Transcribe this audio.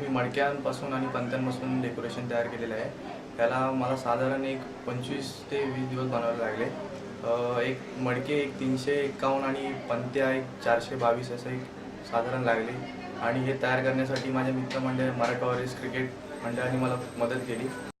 मी मडक्यांपासून आणि पंत्यांपासून डेकोरेशन तयार केलेलं आहे. त्याला मला साधारण एक पंचवीस ते वीस दिवस बनवायला लागले. एक मडके एक तीनशे एकावन्न आणि पंत्या एक चारशे बावीस असं एक साधारण लागले. आणि हे तयार करण्यासाठी माझ्या मित्रमंडळ मराठा क्रिकेट मंडळाने मला मदत केली.